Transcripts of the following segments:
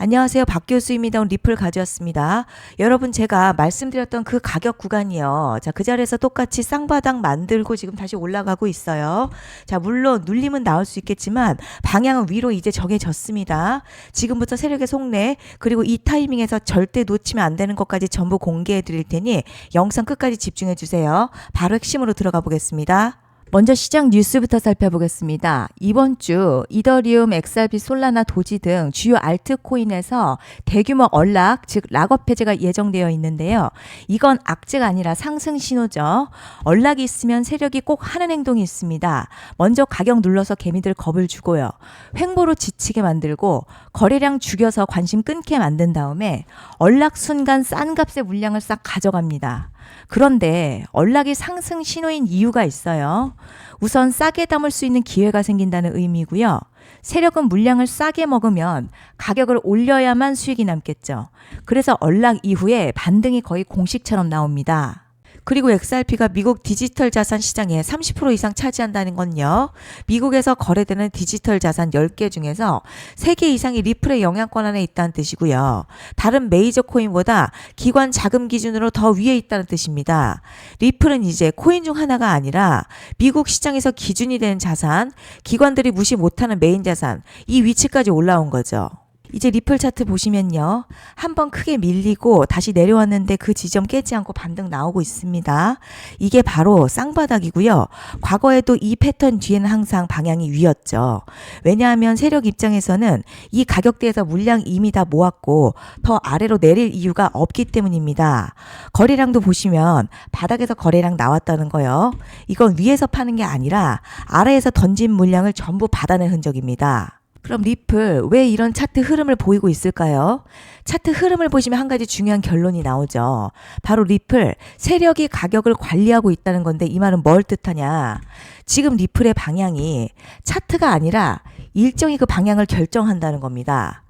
안녕하세요. 박 교수입니다. 오늘 리플 가져왔습니다. 여러분 제가 말씀드렸던 그 가격 구간이요. 자, 그 자리에서 똑같이 쌍바닥 만들고 지금 다시 올라가고 있어요. 자, 물론 눌림은 나올 수 있겠지만 방향은 위로 이제 정해졌습니다. 지금부터 세력의 속내 그리고 이 타이밍에서 절대 놓치면 안 되는 것까지 전부 공개해 드릴 테니 영상 끝까지 집중해 주세요. 바로 핵심으로 들어가 보겠습니다. 먼저 시장 뉴스부터 살펴보겠습니다. 이번 주 이더리움, XRP, 솔라나, 도지 등 주요 알트코인에서 대규모 언락, 즉 락업 해제가 예정되어 있는데요. 이건 악재가 아니라 상승 신호죠. 언락이 있으면 세력이 꼭 하는 행동이 있습니다. 먼저 가격 눌러서 개미들 겁을 주고요. 횡보로 지치게 만들고 거래량 죽여서 관심 끊게 만든 다음에 언락 순간 싼 값의 물량을 싹 가져갑니다. 그런데 언락이 상승 신호인 이유가 있어요. 우선 싸게 담을 수 있는 기회가 생긴다는 의미고요. 세력은 물량을 싸게 먹으면 가격을 올려야만 수익이 남겠죠. 그래서 언락 이후에 반등이 거의 공식처럼 나옵니다. 그리고 XRP가 미국 디지털 자산 시장에 30% 이상 차지한다는 건요. 미국에서 거래되는 디지털 자산 10개 중에서 3개 이상이 리플의 영향권 안에 있다는 뜻이고요. 다른 메이저 코인보다 기관 자금 기준으로 더 위에 있다는 뜻입니다. 리플은 이제 코인 중 하나가 아니라 미국 시장에서 기준이 되는 자산, 기관들이 무시 못하는 메인 자산, 이 위치까지 올라온 거죠. 이제 리플 차트 보시면요. 한번 크게 밀리고 다시 내려왔는데 그 지점 깨지 않고 반등 나오고 있습니다. 이게 바로 쌍바닥이고요. 과거에도 이 패턴 뒤에는 항상 방향이 위였죠. 왜냐하면 세력 입장에서는 이 가격대에서 물량 이미 다 모았고 더 아래로 내릴 이유가 없기 때문입니다. 거래량도 보시면 바닥에서 거래량 나왔다는 거요. 이건 위에서 파는 게 아니라 아래에서 던진 물량을 전부 받아낸 흔적입니다. 그럼 리플 왜 이런 차트 흐름을 보이고 있을까요? 차트 흐름을 보시면 한 가지 중요한 결론이 나오죠. 바로 리플 세력이 가격을 관리하고 있다는 건데 이 말은 뭘 뜻하냐? 지금 리플의 방향이 차트가 아니라 일정이 그 방향을 결정한다는 겁니다.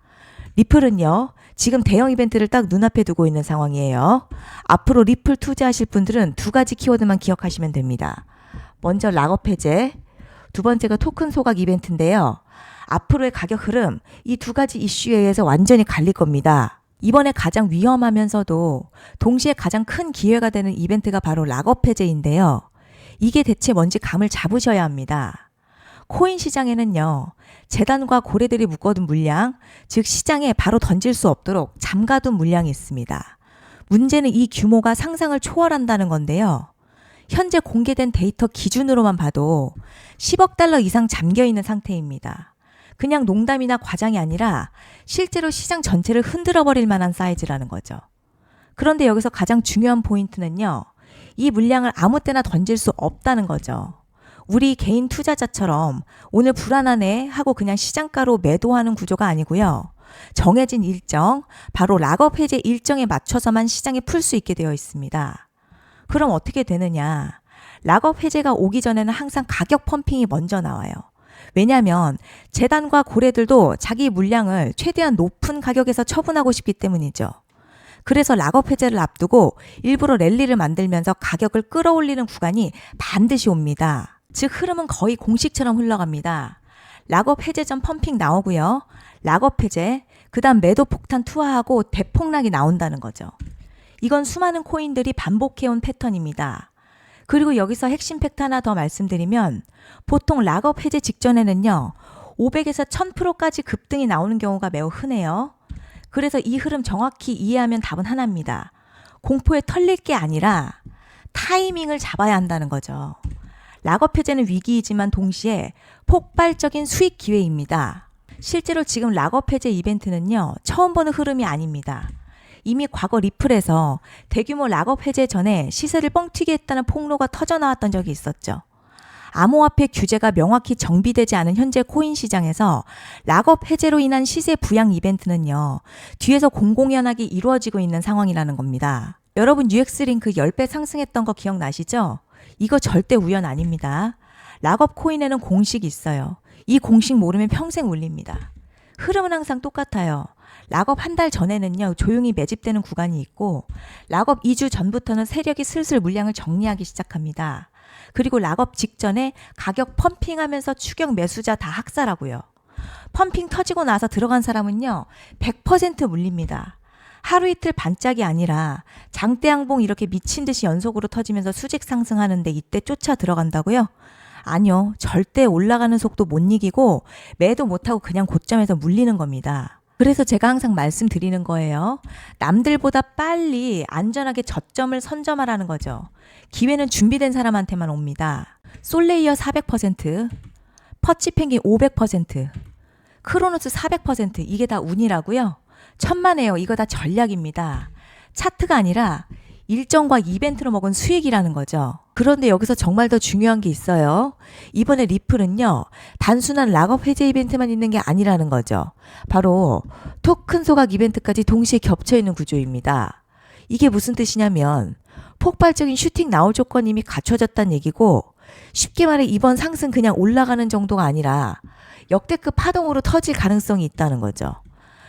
리플은요, 지금 대형 이벤트를 딱 눈앞에 두고 있는 상황이에요. 앞으로 리플 투자하실 분들은 두 가지 키워드만 기억하시면 됩니다. 먼저 락업 해제, 두 번째가 토큰 소각 이벤트인데요. 앞으로의 가격 흐름, 이 두 가지 이슈에 의해서 완전히 갈릴 겁니다. 이번에 가장 위험하면서도 동시에 가장 큰 기회가 되는 이벤트가 바로 락업 해제인데요. 이게 대체 뭔지 감을 잡으셔야 합니다. 코인 시장에는요, 재단과 고래들이 묶어둔 물량, 즉 시장에 바로 던질 수 없도록 잠가둔 물량이 있습니다. 문제는 이 규모가 상상을 초월한다는 건데요. 현재 공개된 데이터 기준으로만 봐도 10억 달러 이상 잠겨 있는 상태입니다. 그냥 농담이나 과장이 아니라 실제로 시장 전체를 흔들어 버릴 만한 사이즈라는 거죠. 그런데 여기서 가장 중요한 포인트는요. 이 물량을 아무 때나 던질 수 없다는 거죠. 우리 개인 투자자처럼 오늘 불안하네 하고 그냥 시장가로 매도하는 구조가 아니고요. 정해진 일정, 바로 락업 해제 일정에 맞춰서만 시장에 풀 수 있게 되어 있습니다. 그럼 어떻게 되느냐? 락업 해제가 오기 전에는 항상 가격 펌핑이 먼저 나와요. 왜냐하면 재단과 고래들도 자기 물량을 최대한 높은 가격에서 처분하고 싶기 때문이죠. 그래서 락업 해제를 앞두고 일부러 랠리를 만들면서 가격을 끌어올리는 구간이 반드시 옵니다. 즉 흐름은 거의 공식처럼 흘러갑니다. 락업 해제 전 펌핑 나오고요. 락업 해제, 그 다음 매도 폭탄 투하하고 대폭락이 나온다는 거죠. 이건 수많은 코인들이 반복해온 패턴입니다. 그리고 여기서 핵심 팩트 하나 더 말씀드리면 보통 락업 해제 직전에는요. 500에서 1000%까지 급등이 나오는 경우가 매우 흔해요. 그래서 이 흐름 정확히 이해하면 답은 하나입니다. 공포에 털릴 게 아니라 타이밍을 잡아야 한다는 거죠. 락업 해제는 위기이지만 동시에 폭발적인 수익 기회입니다. 실제로 지금 락업 해제 이벤트는요, 처음 보는 흐름이 아닙니다. 이미 과거 리플에서 대규모 락업 해제 전에 시세를 뻥튀기 했다는 폭로가 터져 나왔던 적이 있었죠. 암호화폐 규제가 명확히 정비되지 않은 현재 코인 시장에서 락업 해제로 인한 시세 부양 이벤트는요, 뒤에서 공공연하게 이루어지고 있는 상황이라는 겁니다. 여러분 UX 링크 10배 상승했던 거 기억나시죠? 이거 절대 우연 아닙니다. 락업 코인에는 공식이 있어요. 이 공식 모르면 평생 울립니다. 흐름은 항상 똑같아요. 락업 한 달 전에는요, 조용히 매집되는 구간이 있고, 락업 2주 전부터는 세력이 슬슬 물량을 정리하기 시작합니다. 그리고 락업 직전에 가격 펌핑하면서 추격 매수자 다 학살하고요. 펌핑 터지고 나서 들어간 사람은요, 100% 물립니다. 하루 이틀 반짝이 아니라 장대양봉 이렇게 미친 듯이 연속으로 터지면서 수직 상승하는데 이때 쫓아 들어간다고요? 아니요. 절대 올라가는 속도 못 이기고 매도 못하고 그냥 고점에서 물리는 겁니다. 그래서 제가 항상 말씀드리는 거예요. 남들보다 빨리 안전하게 저점을 선점하라는 거죠. 기회는 준비된 사람한테만 옵니다. 솔레이어 400%, 퍼치 펭귄 500%, 크로노스 400% 이게 다 운이라고요? 천만에요. 이거 다 전략입니다. 차트가 아니라 일정과 이벤트로 먹은 수익이라는 거죠. 그런데 여기서 정말 더 중요한 게 있어요. 이번에 리플은요, 단순한 락업 해제 이벤트만 있는 게 아니라는 거죠. 바로 토큰 소각 이벤트까지 동시에 겹쳐 있는 구조입니다. 이게 무슨 뜻이냐면, 폭발적인 슈팅 나올 조건이 이미 갖춰졌다는 얘기고, 쉽게 말해 이번 상승 그냥 올라가는 정도가 아니라 역대급 파동으로 터질 가능성이 있다는 거죠.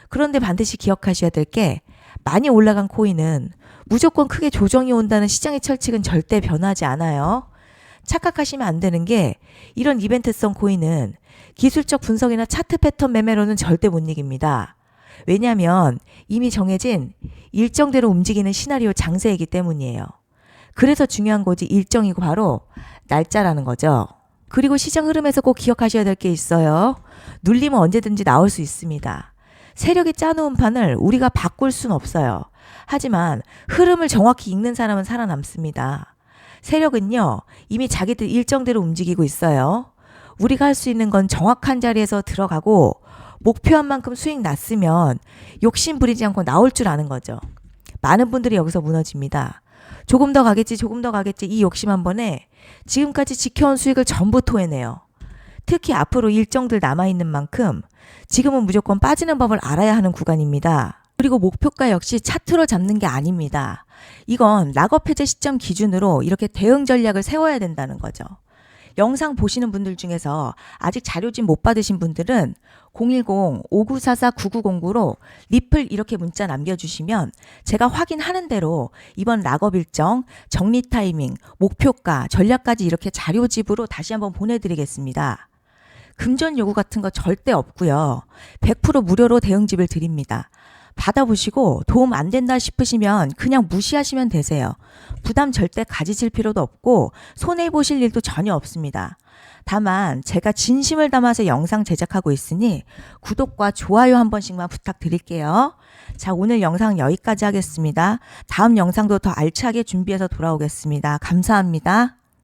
그런데 반드시 기억하셔야 될 게 많이 올라간 코인은 무조건 크게 조정이 온다는 시장의 철칙은 절대 변하지 않아요. 착각하시면 안 되는 게 이런 이벤트성 코인은 기술적 분석이나 차트 패턴 매매로는 절대 못 이깁니다. 왜냐하면 이미 정해진 일정대로 움직이는 시나리오 장세이기 때문이에요. 그래서 중요한 거지 일정이고 바로 날짜라는 거죠. 그리고 시장 흐름에서 꼭 기억하셔야 될 게 있어요. 눌림은 언제든지 나올 수 있습니다. 세력이 짜놓은 판을 우리가 바꿀 순 없어요. 하지만 흐름을 정확히 읽는 사람은 살아남습니다. 세력은요, 이미 자기들 일정대로 움직이고 있어요. 우리가 할 수 있는 건 정확한 자리에서 들어가고 목표한 만큼 수익 났으면 욕심 부리지 않고 나올 줄 아는 거죠. 많은 분들이 여기서 무너집니다. 조금 더 가겠지, 조금 더 가겠지 이 욕심 한 번에 지금까지 지켜온 수익을 전부 토해내요. 특히 앞으로 일정들 남아있는 만큼 지금은 무조건 빠지는 법을 알아야 하는 구간입니다. 그리고 목표가 역시 차트로 잡는 게 아닙니다. 이건 락업 해제 시점 기준으로 이렇게 대응 전략을 세워야 된다는 거죠. 영상 보시는 분들 중에서 아직 자료진 못 받으신 분들은 010-5944-9909로 리플 이렇게 문자 남겨주시면 제가 확인하는 대로 이번 락업 일정, 정리 타이밍, 목표가, 전략까지 이렇게 자료집으로 다시 한번 보내드리겠습니다. 금전 요구 같은 거 절대 없고요. 100% 무료로 대응집을 드립니다. 받아보시고 도움 안 된다 싶으시면 그냥 무시하시면 되세요. 부담 절대 가지실 필요도 없고 손해 보실 일도 전혀 없습니다. 다만 제가 진심을 담아서 영상 제작하고 있으니 구독과 좋아요 한 번씩만 부탁드릴게요. 자, 오늘 영상 여기까지 하겠습니다. 다음 영상도 더 알차게 준비해서 돌아오겠습니다. 감사합니다.